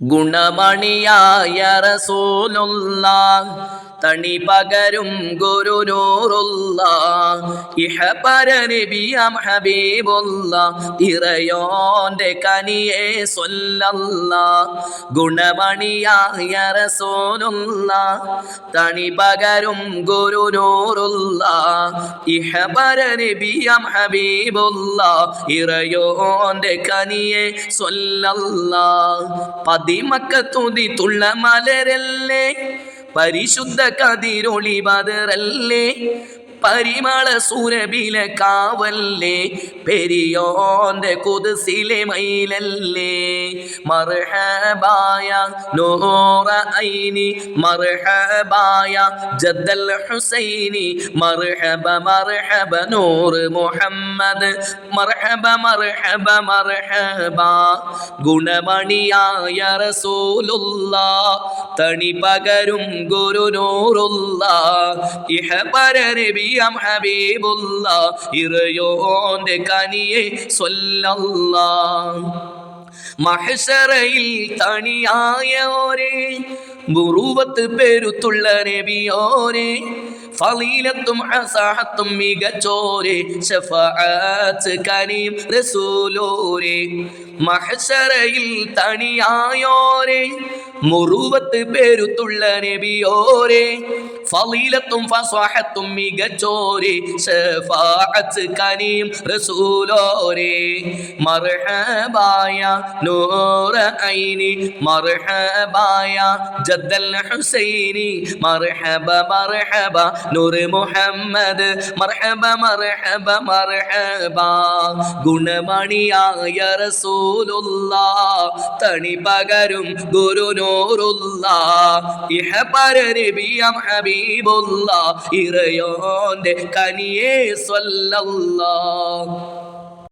ഗുണമണിയായ റസൂലുള്ള തണി പകരും ഗുരുനൂറുള്ള ഇഹ പരനബിയം ഹബീബുള്ള ഇറയോന്റെ കനിയെ സൊല്ലല്ല ഗുണമണിയായ റസൂലുള്ള തണി പകരും ഗുരുനൂറുള്ള ഇഹ പരനബിയം ഹബീബുള്ള ഇറയോന്റെ കനിയെ സൊല്ലല്ല. പതിമക്ക തുതി തുള്ള മലരല്ലേ പരിശുദ്ധ കതിരൊളി ബദറല്ലേ? പരിമള സുരബില കാവല്ലേ? പെരിയോന്റെ കുതിസിലെ മയിലല്ലേ? മർഹബായ നൂറ ഐനി മർഹബായ ജദ്ദൽ ഹുസൈനി മർഹബ മർഹബ നൂറ് മുഹമ്മദ് മർഹബ മർഹബ മർഹബ. ഗുണമണിയായ റസൂലുള്ള തണി പകരും ഗുരുനൂറുള്ള ഇഹ പരബിയം ഹബീബുള്ള ഇറയോന്റെ കനിയെ സ്വല്ലല്ലാ. മഹസറയിൽ തണിയായോരെ മുറുവത്ത് പെരുത്തുള്ള നബിയോരേ ഫളീലത്തും അസാഹത്തും മികച്ചോരെ ഷഫാഅത്ത് കരീം റസൂലോരെ. മഹശറയിൽ തണിയായോരെ മുറുവത്ത് പേരുത്തുള്ള നബിയോരെ. ഫളീലത്തും ഫസ്വാഹത്തും മികച്ചോരെ ഷഫാഅത്ത് കനിയും റസൂലോരെ മർഹബായ നൂറ ഐനി മർഹബായ ജദ്ദൽ ഹുസൈനി മർഹബ മർഹബ നൂറ് മുഹമ്മദ് മർഹബ മർഹബ മർഹബ ഗുണമണിയായ റസൂലുള്ള തണി പകരും ഗുരുനൂറുള്ള ഇഹ പരനബിയം ഹബീബുള്ള ഇറയോന്റെ കനിയേ സ്വല്ലല്ലാ.